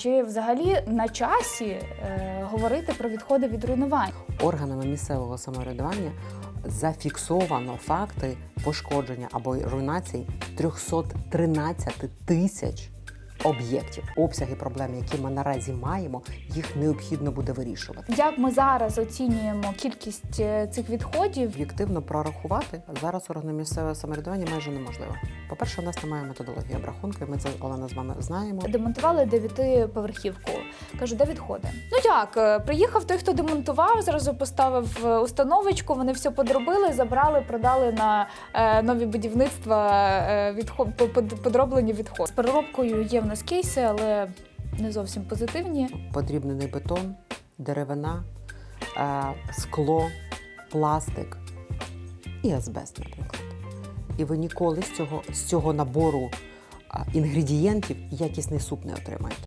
Чи взагалі на часі е, говорити про відходи від руйнувань? Органами місцевого самоврядування зафіксовано факти пошкодження або руйнації 313 тисяч об'єктів. Обсяги проблем, які ми наразі маємо, їх необхідно буде вирішувати. Як ми зараз оцінюємо кількість е, цих відходів? Об'єктивно прорахувати зараз органи місцевого самоврядування майже неможливо. По-перше, у нас немає методології обрахунку, ми це Олена з вами знаємо. Демонтували дев'ятиповерхівку. Кажу, де відходи? Ну як, е, приїхав той, хто демонтував, зразу поставив е, установочку, вони все подробили, забрали, продали на нові будівництва відход, подроблені відходи. З переробкою є в нас кейси, але не зовсім позитивні. Потрібний бетон, деревина, е, скло, пластик і азбест, наприклад. І ви ніколи з цього, з цього набору інгредієнтів якісний суп не отримаєте.